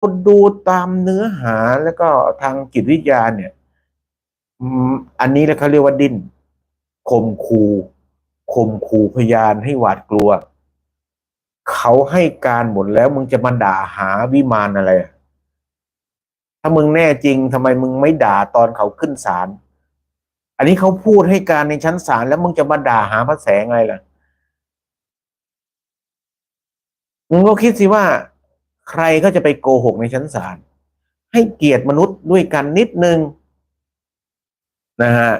คนดูตามเนื้อหาแล้วก็ทางจิตวิทยาเนี่ยอันนี้แหละเขาเรียกว่าดิ้นข่มขู่ข่มขู่พยานให้หวาดกลัว เขาให้การหมดแล้วมึงจะมาด่าหาวิมานอะไร ถ้ามึงแน่จริงทำไมมึงไม่ด่าตอนเขาขึ้นศาลอันนี้เขาพูดให้การในชั้นศาลแล้วมึงจะมาด่าหาพระแสงไงล่ะมึงก็คิดสิว่า ใครก็จะไปโกหกในชั้นศาลให้เกียรติมนุษย์ด้วยกันนิดนึงนะฮะ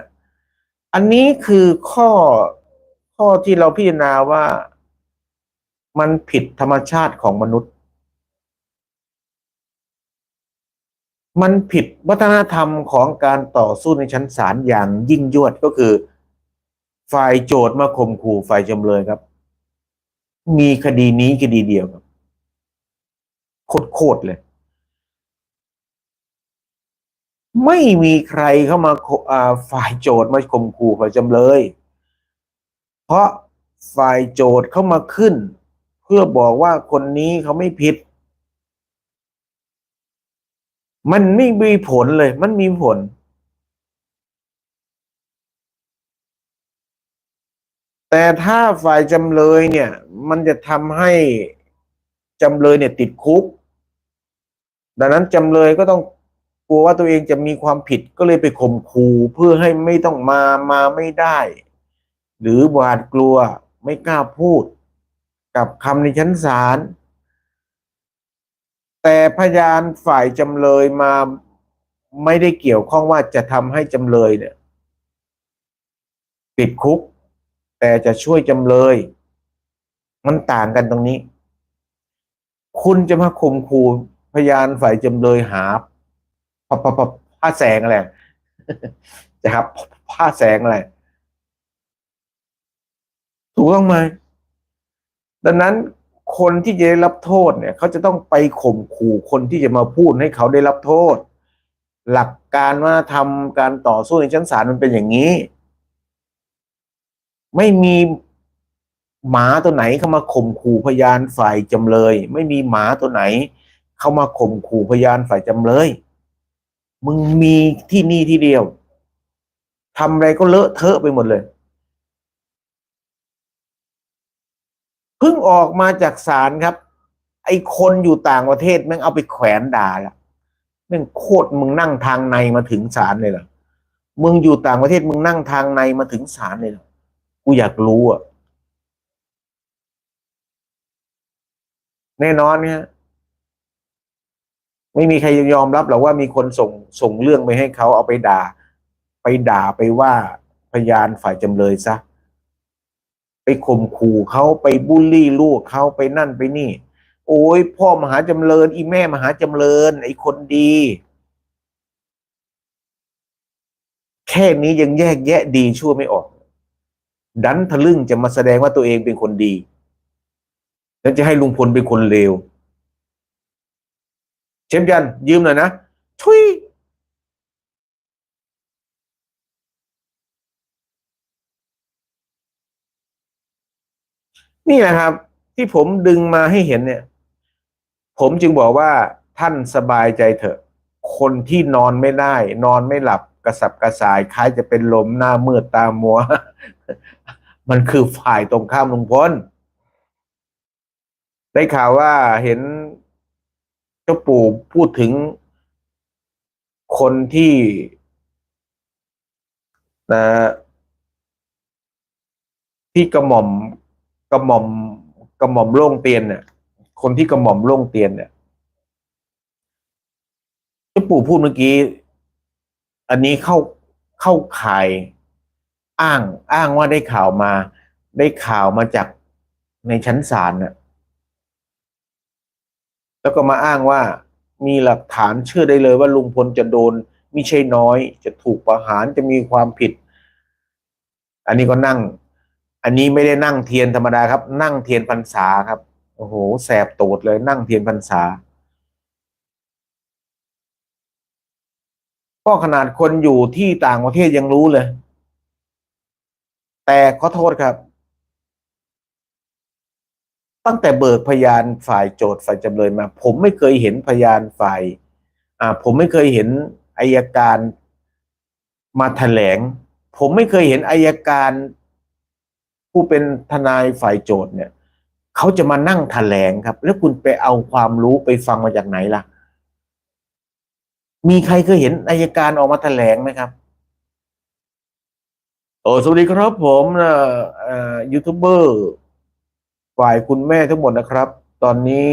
อันนี้คือข้อข้อที่เราพิจารณาว่ามันผิดธรรมชาติของมนุษย์ มันผิดวัฒนธรรมของการต่อสู้ในชั้นศาลอย่างยิ่งยวดก็คือฝ่ายโจทย์มาข่มขู่ฝ่ายจำเลยครับ มีคดีนี้คดีเดียวครับ โคตรๆเลย ไม่มีใครเข้ามาขอ่าฝ่ายโจทย์มาข่มขู่ฝ่ายจำเลย เพราะฝ่ายโจทย์เข้ามาขึ้น เพื่อบอกว่าคนนี้เขาไม่ผิด มันไม่มีผลเลย มันมีผลแต่ถ้าฝ่ายจำเลยเนี่ย มันจะทำให้จำเลยเนี่ยติดคุก ดังนั้นจำเลยก็ต้องกลัวว่าตัวเองจะมีความผิดก็เลยไปข่มขู่เพื่อให้ไม่ต้องมามาไม่ได้ หรือหวาดกลัวไม่กล้าพูด กับคำในชั้นศาลแต่พยานฝ่ายจำเลยมาไม่ได้เกี่ยวข้องว่าจะทำให้จำเลยเนี่ยติดคุก แต่จะช่วยจำเลย มันต่างกันตรงนี้ คุณจะมาข่มขู่ พยานฝ่ายจำเลยหาพพพผ้าแสงอะไรนะครับผ้าแสงอะไรถูกต้องไหมดังนั้นคนที่จะได้รับโทษเนี่ย เขาจะต้องไปข่มขู่คนที่จะมาพูดให้เขาได้รับโทษ หลักการว่าทำการต่อสู้ในชั้นศาลมันเป็นอย่างนี้ ไม่มีหมาตัวไหนเข้ามาข่มขู่พยานฝ่ายจำเลย ไม่มีหมาตัวไหน เข้ามาข่มขู่พยานฝ่ายจำเลย มึงมีที่นี่ที่เดียวทำอะไรก็เลอะเทอะไปหมดเลยเพิ่งออกมาจากศาลครับ ไอ้คนอยู่ต่างประเทศแม่งเอาไปแขวนด่าละแม่งโคตรมึงนั่งทางในมาถึงศาลเลยเหรอมึงอยู่ต่างประเทศมึงนั่งทางในมาถึงศาลเลยเหรอกูอยากรู้อะแน่นอนเนี่ย ไม่มีใครยอมรับหรอกว่ามีคนส่งส่งเรื่องไปให้เขาเอาไปด่า ไปด่าไปว่าพยานฝ่ายจำเลยซะไปข่มขู่เขาไปบูลลี่ลูกเขาไปนั่นไปนี่ โอ้ยพ่อมหาจำเริญอีแม่มหาจำเริญไอ้คนดี แค่นี้ยังแยกแยะดีชั่วไม่ออก ดันทะลึ่งจะมาแสดงว่าตัวเองเป็นคนดี แล้วจะให้ลุงพลเป็นคนเลว เชฟยันยืมหน่อยนะทุยนี่แหละครับ ที่ผมดึงมาให้เห็นเนี่ย ผมจึงบอกว่าท่านสบายใจเถอะ คนที่นอนไม่ได้ นอนไม่หลับกระสับกระส่ายคล้ายจะเป็นลมหน้ามืดตามัว มันคือฝ่ายตรงข้ามลุงพลได้ข่าวว่าเห็น จ้าปู่พูดถึงคนที่นะที่กระหม่อมกระหม่อมกระหม่อมโล่งเตียนเนี่ยคนที่กระหม่อมโล่งเตียนเนี่ยเจ้าปู่พูดเมื่อกี้ อันนี้เข้าเข้าข่ายอ้างอ้างว่าได้ข่าวมา ได้ข่าวมาจากในชั้นศาลน่ะ แล้วก็มาอ้างว่ามีหลักฐานเชื่อได้เลยว่าลุงพลจะโดนไม่ใช่น้อย จะถูกประหารจะมีความผิด อันนี้ก็นั่ง อันนี้ไม่ได้นั่งเทียนธรรมดาครับ นั่งเทียนพรรษาครับโอ้โหแสบโตดเลยนั่งเทียนพรรษาก็ขนาดคนอยู่ที่ต่างประเทศยังรู้เลย แต่ขอโทษครับ ตั้งแต่เบิกพยานฝ่ายโจทย์ฝ่ายจำเลยมา ผมไม่เคยเห็นพยานฝ่ายอ่าผมไม่เคยเห็นอายการมาแถลง ผมไม่เคยเห็นอายการ ผู้เป็นทนายฝ่ายโจทย์เนี่ยเขาจะมานั่งแถลงครับ แล้วคุณไปเอาความรู้ไปฟังมาจากไหนล่ะ มีใครเคยเห็นอายการออกมาแถลงไหมครับโอ้สวัสดีครับผมนะยูทูบเบอร์ ฝ่ายคุณแม่ทั้งหมดนะครับ ตอนนี้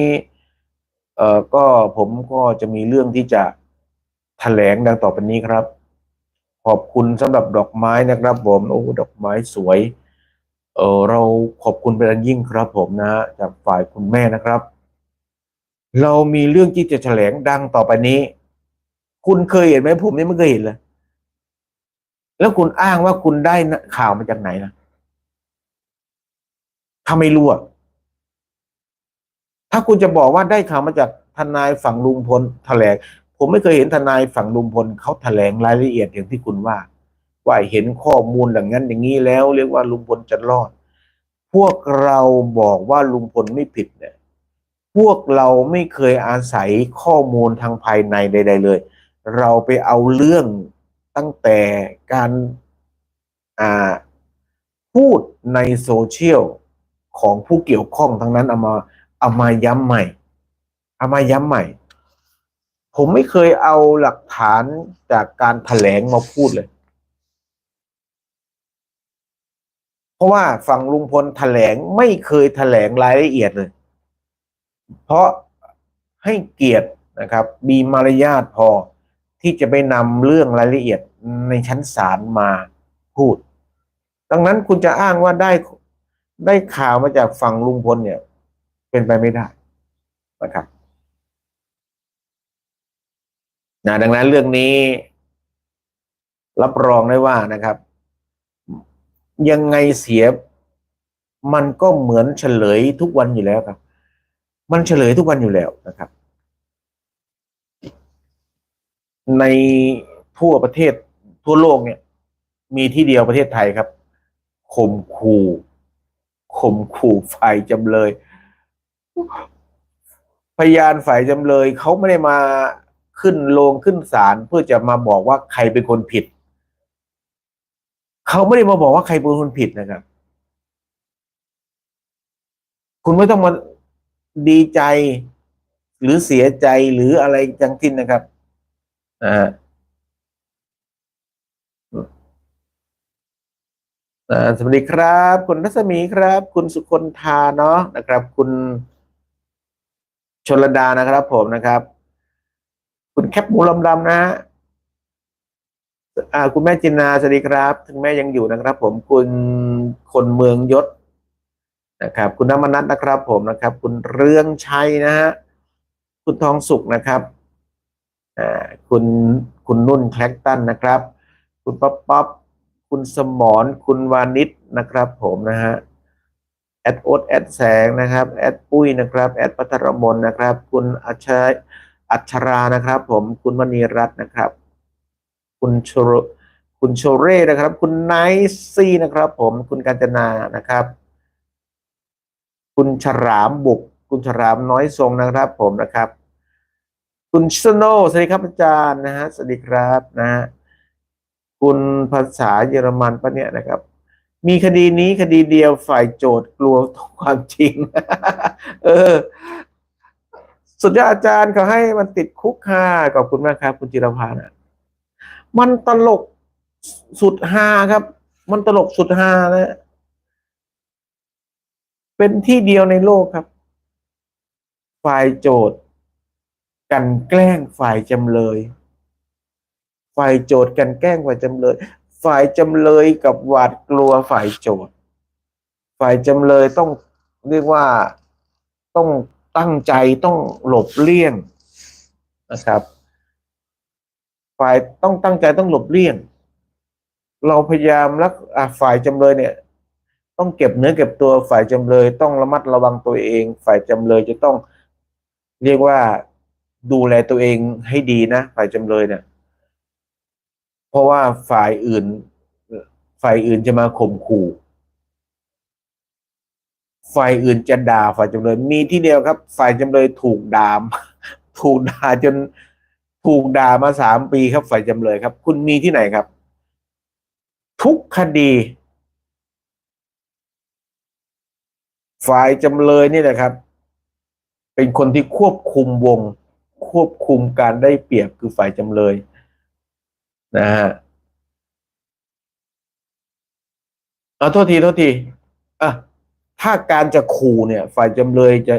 เอ่อก็ผมก็จะมีเรื่องที่จะแถลงดังต่อไปนี้ครับ ขอบคุณสำหรับดอกไม้นะครับ ผมโอ้ดอกไม้สวยเออเราขอบคุณเป็นอันยิ่งครับ ผมนะจากฝ่ายคุณแม่นะครับ เรามีเรื่องที่จะแถลงดังต่อไปนี้ คุณเคยเห็นไหมผมนี่ไม่เคยเห็นเลยแล้วคุณอ้างว่าคุณได้ข่าวมาจากไหนล่ะถ้าไม่รู้อะ ถ้าคุณจะบอกว่าได้ข่าวมาจากทนายฝั่งลุงพลแถลง ผมไม่เคยเห็นทนายฝั่งลุงพลเขาแถลงรายละเอียดอย่างที่คุณว่า ว่าเห็นข้อมูลอย่างนั้นอย่างนี้แล้ว เรียกว่าลุงพลจะรอด พวกเราบอกว่าลุงพลไม่ผิดเนี่ย พวกเราไม่เคยอาศัยข้อมูลทางภายในใด ๆ เลย เราไปเอาเรื่องตั้งแต่การพูดในโซเชียลของผู้เกี่ยวข้องทั้งนั้นเอามา เอามาย้ำใหม่ เอามาย้ำใหม่ ผมไม่เคยเอาหลักฐานจากการแถลงมาพูดเลย เพราะว่าฝั่งลุงพลแถลงไม่เคยแถลงรายละเอียดเลย เพราะให้เกียรตินะครับ มีมารยาทพอที่จะไปนำเรื่องรายละเอียดในชั้นศาลมาพูด ดังนั้นคุณจะอ้างว่าได้ได้ข่าวมาจากฝั่งลุงพลเนี่ย เป็นไปไม่ได้นะครับนะดังนั้นเรื่องนี้ รับรองได้ว่านะครับ ยังไงเสีย มันก็เหมือนเฉลยทุกวันอยู่แล้วครับ มันเฉลยทุกวันอยู่แล้วนะครับ ในทั่วประเทศทั่วโลกเนี่ย มีที่เดียวประเทศไทยครับข่มขู่ข่มขู่ฝ่ายจำเลย พยานฝ่ายจำเลยเขาไม่ได้มาขึ้นโรงขึ้นศาลเพื่อจะมาบอกว่าใครเป็นคนผิด เขาไม่ได้มาบอกว่าใครเป็นคนผิดนะครับ คุณไม่ต้องมาดีใจ หรือเสียใจหรืออะไรจังทิ้นนะครับอ่าอ่าสวัสดีครับ คุณรัศมีครับ คุณสุคนธาเนาะนะครับ คุณ ชนรดานะครับ ผมนะครับ คุณแคปหมูลำดำนะฮะอ่าคุณแม่จินนาสวัสดีครับ ถึงแม่ยังอยู่นะครับ ผมคุณคนเมืองยศนะครับ คุณน้ำมนัทนะครับ ผมนะครับ คุณเรืองชัยนะฮะคุณทองสุขนะครับอ่าคุณคุณนุ่นแคลกตันนะครับ คุณป๊อปป๊อปคุณสมรคุณวานิชนะครับ ผมนะฮะ แอดโอดแอดแสงนะครับแอดปุ้ยนะครับแอดพัทรมนนะครับ คุณอัชอัชรานะครับ ผมคุณมณีรัตน์นะครับ คุณโชรคุณโชเร่นะครับ คุณไนซี่นะครับ ผมคุณกาญจนานะครับ คุณฉรามบุก คุณฉรามน้อยทรงนะครับ ผมนะครับ คุณสโนสวัสดีครับอาจารย์นะฮะสวัสดีครับนะฮะคุณภาษาเยอรมันปะเนี่ยนะครับ มีคดีนี้คดีเดียวฝ่ายโจทย์กลัวความจริง เออ สุดยอดอาจารย์เขาให้มันติดคุกค่ะขอบคุณมากครับ คุณจิรพานะมันตลกสุดฮาครับ มันตลกสุดฮานะเป็นที่เดียวในโลกครับ ฝ่ายโจทย์กันแกล้งฝ่ายจำเลย ฝ่ายโจทย์กันแกล้งฝ่ายจำเลย ฝ่ายจำเลยกับหวาดกลัวฝ่ายโจทย์ ฝ่ายจำเลยต้องเรียกว่าต้องตั้งใจต้องหลบเลี่ยงนะครับ ฝ่ายต้องตั้งใจต้องหลบเลี่ยง เราพยายามรักฝ่ายจำเลยเนี่ย ต้องเก็บเนื้อเก็บตัวฝ่ายจำเลยต้องระมัดระวังตัวเอง ฝ่ายจำเลยจะต้องเรียกว่าดูแลตัวเองให้ดีนะ ฝ่ายจำเลยเนี่ย ราะว่าฝ่ายอื่น ฝ่ายอื่นจะมาข่มขู่ฝ่ายอื่นจะด่าฝ่ายจำเลย มีที่เดียวครับ ฝ่ายจำเลยถูกด่าถูกด่าจนถูกด่ามาสามปีครับ ฝ่ายจำเลยครับ คุณมีที่ไหนครับ ทุกคดี ฝ่ายจำเลยนี่แหละครับ เป็นคนที่ควบคุมวง ควบคุมการได้เปรียบคือฝ่ายจำเลย นะฮะเอาโทษทีโทษทีอะถ้าการจะขู่เนี่ย ฝ่ายจำเลยจะ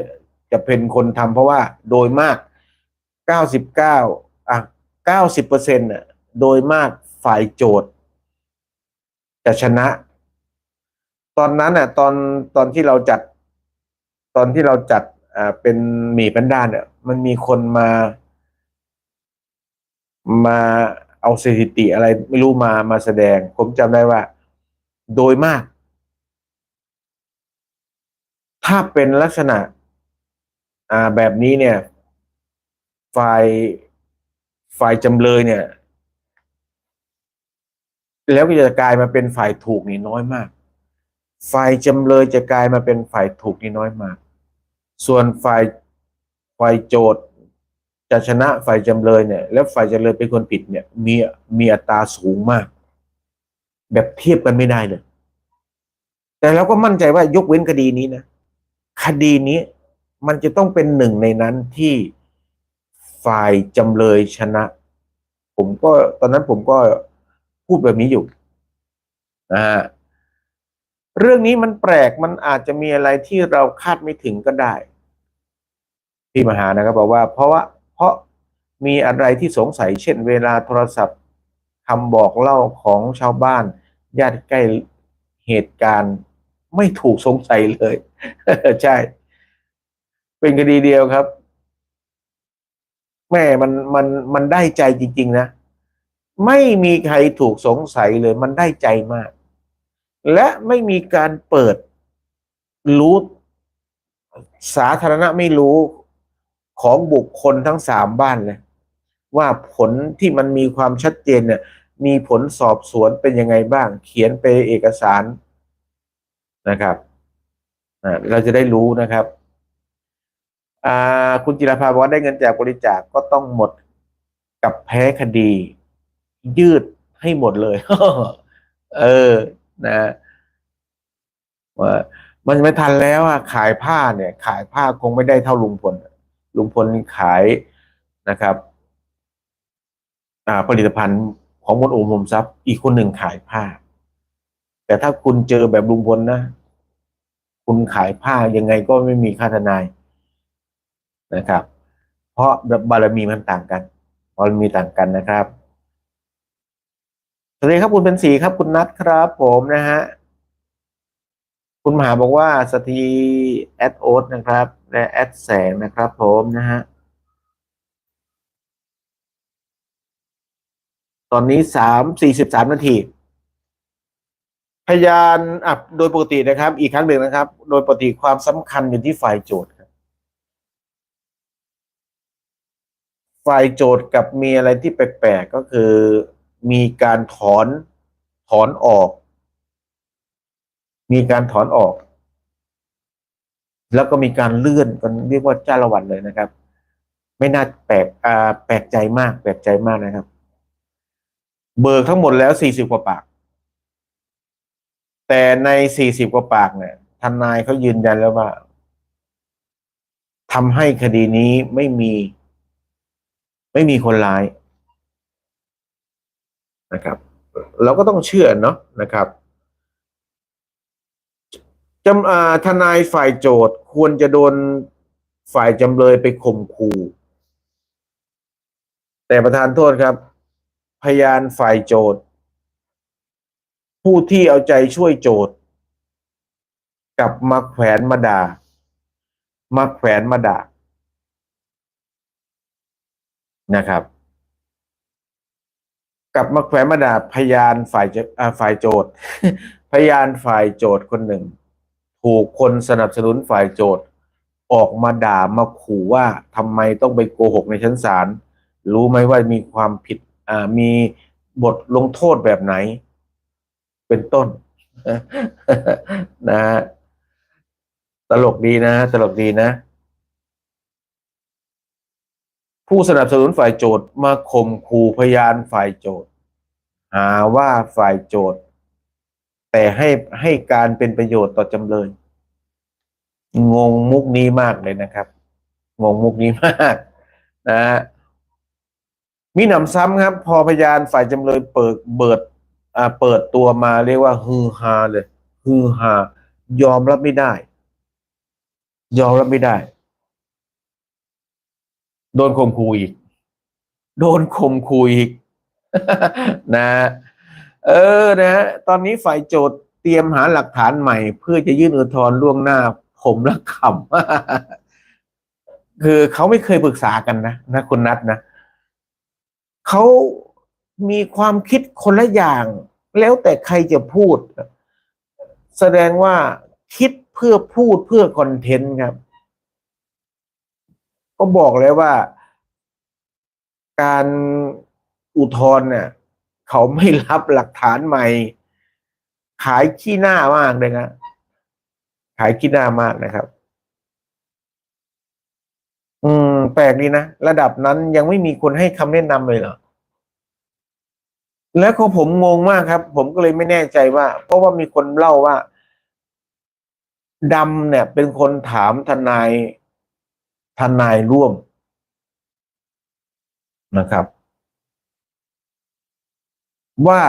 จะเป็นคนทำเพราะว่าโดยมากเก้าสิบเก้าอะเก้าสิบเปอร์เซ็นต์น่ะโดยมากฝ่ายโจทย์จะชนะ ตอนนั้นน่ะ ตอนตอนที่เราจัด ตอนที่เราจัดอ่าเป็นหมี่แพนด้าเนี่ย มันมีคนมามา เอาสถิติอะไรไม่รู้มามาแสดง ผมจำได้ว่า โดยมาก ถ้าเป็นลักษณะ อ่าแบบนี้เนี่ย ฝ่ายฝ่ายจำเลยเนี่ย แล้วก็จะกลายมาเป็นฝ่ายถูกนี่น้อยมาก ฝ่ายจำเลยจะกลายมาเป็นฝ่ายถูกนี่น้อยมาก ส่วนฝ่ายฝ่ายโจทย์ จะชนะฝ่ายจำเลยเนี่ย แล้วฝ่ายจำเลยเป็นคนผิดเนี่ย มีมีอัตราสูงมาก แบบเทียบกันไม่ได้เลย แต่เราก็มั่นใจว่ายกเว้นคดีนี้นะคดีนี้มันจะต้องเป็นหนึ่งในนั้นที่ฝ่ายจำเลยชนะ ผมก็ตอนนั้นผมก็พูดแบบนี้อยู่นะฮะเรื่องนี้มันแปลกมันอาจจะมีอะไรที่เราคาดไม่ถึงก็ได้ พี่มหานะครับบอกว่าเพราะว่า เพราะมีอะไรที่สงสัยเช่นเวลาโทรศัพท์คำบอกเล่าของชาวบ้าน ญาติใกล้เหตุการณ์ไม่ถูกสงสัยเลย ใช่ เป็นคดีเดียวครับ แม่มันมันมันได้ใจจริง ๆ นะ ไม่มีใครถูกสงสัยเลย มันได้ใจมาก และไม่มีการเปิดรู้สาธารณะไม่รู้ ของบุคคลทั้งสามบ้านเลยว่าผลที่มันมีความชัดเจนเนี่ยมีผลสอบสวนเป็นยังไงบ้าง เขียนไปเอกสารนะครับเราจะได้รู้นะครับคุณจิรภาบอกว่าได้เงินจากบริจาคก็ต้องหมดกับแพ้คดี ยืดให้หมดเลย เออนะว่ามันไม่ทันแล้วอะขายผ้าเนี่ย ขายผ้าคงไม่ได้เท่าลุงพล ลุงพลขายนะครับอ่าผลิตภัณฑ์ของมนโอมมทรัพย์ อีกคนหนึ่งขายผ้า แต่ถ้าคุณเจอแบบลุงพลนะ คุณขายผ้ายังไงก็ไม่มีค่าทนายนะครับ เพราะบารมีมันต่างกันบารมีต่างกันนะครับสวัสดีครับคุณเป็นสีครับคุณนัทครับผมนะฮะ คุณมหาบอกว่าสตีแอดโอ๊ตนะครับ และแอดแสงนะครับผมนะฮะตอนนี้สามสี่สิบสามนาที พยานอะโดยปกตินะครับ อีกครั้งหนึ่งนะครับ โดยปกติความสำคัญอยู่ที่ฝ่ายโจทย์ครับฝ่ายโจทย์กับมีอะไรที่แปลกๆก็คือมีการถอนถอนออก มีการถอนออก แล้วก็มีการเลื่อนกันเรียกว่าจ้าละวันเลยนะครับ ไม่น่าแปลกอ่าแปลกใจมากแปลกใจมากนะครับ เบิกทั้งหมดแล้วสี่สิบกว่าปาก แต่ในสี่สิบกว่าปากเนี่ยทนายเขายืนยันแล้วว่าทำให้คดีนี้ไม่มี ไม่มีคนร้ายนะครับ เราก็ต้องเชื่อเนาะนะครับ จำอาทนายฝ่ายโจทย์ควรจะโดนฝ่ายจำเลยไปข่มขู่แต่ประธานโทษครับ พยานฝ่ายโจทย์ ผู้ที่เอาใจช่วยโจทย์ กลับมาแขวนมาด่ามาแขวนมาด่านะครับ กลับมาแขวนมาด่าพยานฝ่ายอ่าฝ่ายโจทย์ พยานฝ่ายโจทย์คนหนึ่ง ถูกคนสนับสนุนฝ่ายโจทย์ ออกมาด่ามาขู่ว่าทำไมต้องไปโกหกในชั้นศาลรู้ไหมว่ามีความผิดอ่ามีบทลงโทษแบบไหน เป็นต้นนะฮะตลกดีนะ ตลกดีนะ ผู้สนับสนุนฝ่ายโจทย์มาข่มขู่พยานฝ่ายโจทย์หาว่าฝ่ายโจทย์ แต่ให้ให้การเป็นประโยชน์ต่อจำเลย งงมุกนี้มากเลยนะครับ งงมุกนี้มากนะฮะมีหนำซ้ำครับ พอพยานฝ่ายจำเลยเปิดเบิดอ่าเปิดตัวมาเรียกว่าฮือฮาเลยฮือฮายอมรับไม่ได้ ยอมรับไม่ได้ โดนข่มขู่อีก โดนข่มขู่อีก นะ เออนะฮะตอนนี้ฝ่ายโจทย์เตรียมหาหลักฐานใหม่ เพื่อจะยื่นอุทธรณ์ล่วงหน้า ผมละขำคือเขาไม่เคยปรึกษากันนะนะคุณนัทนะเขามีความคิดคนละอย่าง แล้วแต่ใครจะพูด แสดงว่าคิดเพื่อพูดเพื่อคอนเทนต์ครับ ก็บอกแล้วว่า การอุทธรณ์เนี่ย เขาไม่รับหลักฐานใหม่ ขายขี้หน้ามากเลยนะขายขี้หน้ามากนะครับ อืม แปลกดีนะ ระดับนั้นยังไม่มีคนให้คำแนะนำเลยเหรอแล้วก็ผมงงมากครับ ผมก็เลยไม่แน่ใจว่า เพราะว่ามีคนเล่าว่าดำเนี่ย เป็นคนถามทนายทนายร่วมนะครับ ว่า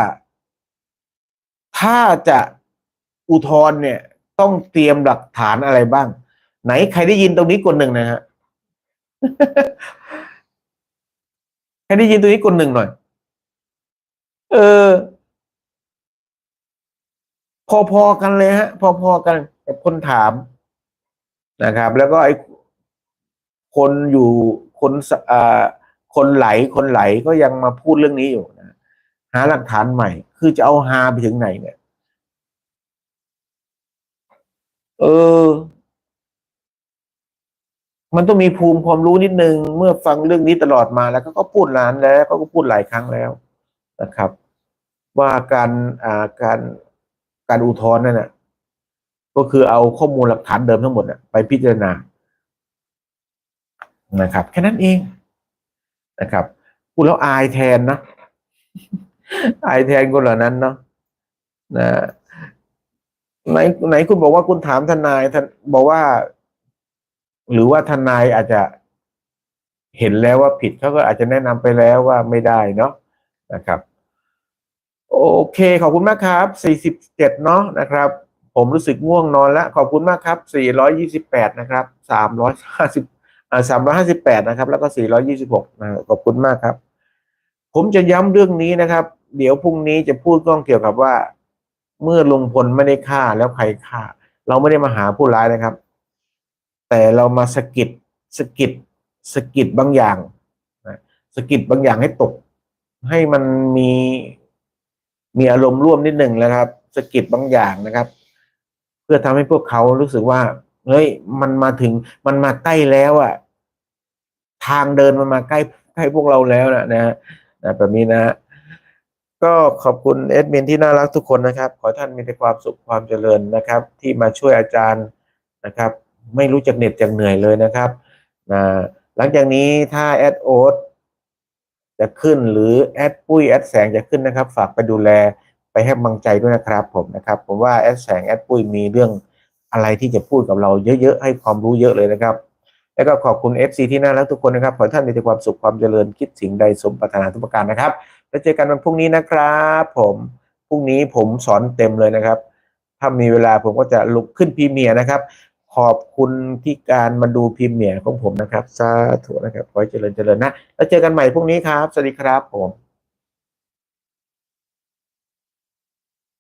ถ้าจะอุทธรณ์เนี่ย ต้องเตรียมหลักฐานอะไรบ้าง ไหนใครได้ยินตรงนี้กดหนึ่งนะฮะใครได้ยินตรงนี้กดหนึ่งหน่อย เออ พอๆกันเลยฮะ พอๆกันกับคนถามนะครับ แล้วก็ไอ้คนอยู่คนสอ่าคนไหลคนไหลก็ยังมาพูดเรื่องนี้อยู่ หาหลักฐานใหม่ คือจะเอาฮาไปถึงไหนเนี่ย เออ มันต้องมีภูมิความรู้นิดนึง เมื่อฟังเรื่องนี้ตลอดมาแล้วก็พูดนานแล้วก็พูดหลายครั้งแล้วนะครับ ว่าการอ่าการการอุทธรณ์นั่นน่ะก็คือเอาข้อมูลหลักฐานเดิมทั้งหมดน่ะไปพิจารณานะครับ แค่นั้นเองนะครับพูดแล้วอายแทนนะ อายแทนคนเหล่านั้นเนาะนะไหนไหนคุณบอกว่าคุณถามทนายท่านบอกว่า หรือว่าทนายอาจจะเห็นแล้วว่าผิดเขาก็อาจจะแนะนำไปแล้วว่าไม่ได้เนาะนะครับ โอเค ขอบคุณมากครับสี่สิบเจ็ดเนาะนะครับ ผมรู้สึกง่วงนอนแล้ว ขอบคุณมากครับสี่ร้อยยี่สิบแปดนะครับสามร้อยห้าสิบอ่าสามร้อยห้าสิบแปดนะครับ แล้วก็สี่ร้อยี่สิบหกนะขอบคุณมากครับ ผมจะย้ำเรื่องนี้นะครับ เดี๋ยวพรุ่งนี้จะพูดก้องเกี่ยวกับว่า เมื่อลุงพลไม่ได้ฆ่าแล้วใครฆ่า เราไม่ได้มาหาผู้ร้ายนะครับ แต่เรามาสกิดสกิดสกิดบางอย่างนะสกิดบางอย่างให้ตก ให้มันมีมีอารมณ์ร่วมนิดหนึ่งนะครับสกิดบางอย่างนะครับ เพื่อทำให้พวกเขารู้สึกว่าเฮ้ยมันมาถึงมันมาใกล้แล้วอะทางเดินมันมาใกล้ใกล้พวกเราแล้วนะนะแบบนี้นะ ก็ขอบคุณเอดมินที่น่ารักทุกคนนะครับ ขอท่านมีแต่ความสุขความเจริญนะครับ ที่มาช่วยอาจารย์นะครับ ไม่รู้จักเหน็ดจักเหนื่อยเลยนะครับนะหลังจากนี้ถ้าแอดโอ๊ตจะขึ้นหรือแอดปุ้ยแอดแสงจะขึ้นนะครับ ฝากไปดูแลไปให้กำลังใจด้วยนะครับผมนะครับ ผมว่าแอดแสงแอดปุ้ยมีเรื่องอะไรที่จะพูดกับเราเยอะๆ ให้ความรู้เยอะเลยนะครับ แล้วก็ขอบคุณ FC ที่น่ารักทุกคนนะครับ ขอท่านมีแต่ความสุขความเจริญคิดสิ่งใดสมปรารถนาทุกประการนะครับ แล้วเจอกันวันพรุ่งนี้นะครับผมพรุ่งนี้ผมสอนเต็มเลยนะครับ ถ้ามีเวลาผมก็จะลุกขึ้นพรีเมียร์นะครับ ขอบคุณที่การมาดูพรีเมียร์ของผมนะครับสาธุนะครับขอให้เจริญเจริญนะ แล้วเจอกันใหม่พรุ่งนี้ครับ สวัสดีครับผม